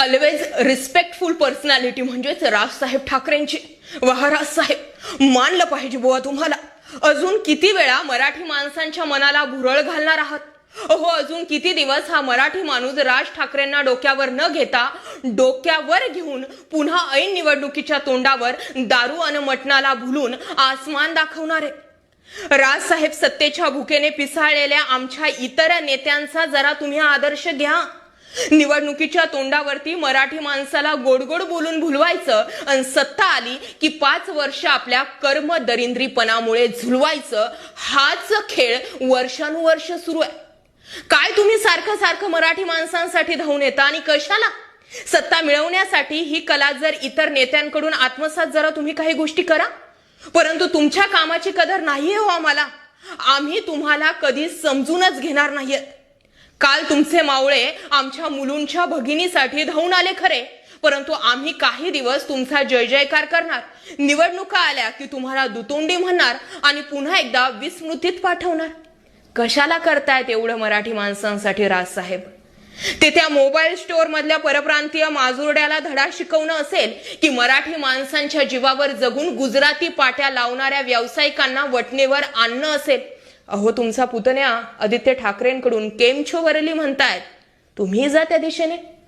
Always respectful personality म्हणजेच राजसाहेब ठाकरेंची. साहेब राजसाहेब मानलं पाहिजे बुवा तुम्हाला. अजून किती वेळा मराठी माणसांच्या मनाला भुरळ घालणार आहात? अहो अजून किती दिवस हा मराठी माणूस राज ठाकरेंना डोक्यावर न घेता डोक्यावर घेऊन पुन्हा ऐन निवडणुकीच्या तोंडावर दारू आणि मटणाला भुलून आसमान दाखवणार आहे? राजसाहेब सत्तेच्या भुकेने पिसाळलेल्या आमच्या इतर नेत्यांचा जरा तुम्ही आदर्श घ्या. निवडणुकीच्या तोंडावरती मराठी माणसाला गोडगोड बोलून भुलवायचं आणि सत्ता आली की पाच वर्ष आपल्या कर्म दरिंद्रीपणामुळे झुलवायचं हाच खेळ वर्षानुवर्ष सुरू आहे. काय तुम्ही सारखं सारखं मराठी माणसांसाठी धावून येता आणि कशाला? सत्ता मिळवण्यासाठी ही कला जर इतर नेत्यांकडून आत्मसात जरा तुम्ही काही गोष्टी करा. परंतु तुमच्या कामाची कदर नाहीये हो आम्हाला. आम्ही तुम्हाला कधी समजूनच घेणार नाहीये काल तुमचे मावळे आमच्या मुलूंच्या भगिनीसाठी धावून आले खरे. परंतु आम्ही काही दिवस तुमचा जय जयकार करणार. निवडणुका आल्या की तुम्हाला दुतोंडी म्हणणार आणि पुन्हा एकदा विस्मृतीत पाठवणार. कशाला करतायत एवढं मराठी माणसांसाठी राजसाहेब ते त्या मोबाईल स्टोअर मधल्या परप्रांतीय माजुरड्याला धडा शिकवणं असेल की मराठी माणसांच्या जीवावर जगून गुजराती पाट्या लावणाऱ्या व्यावसायिकांना वटणेवर आणणं असेल? अहो तुमचा पुतण्या आदित्य ठाकरेंकडून केमछो वरली म्हणतायत. तुम्ही जा त्या दिशेने.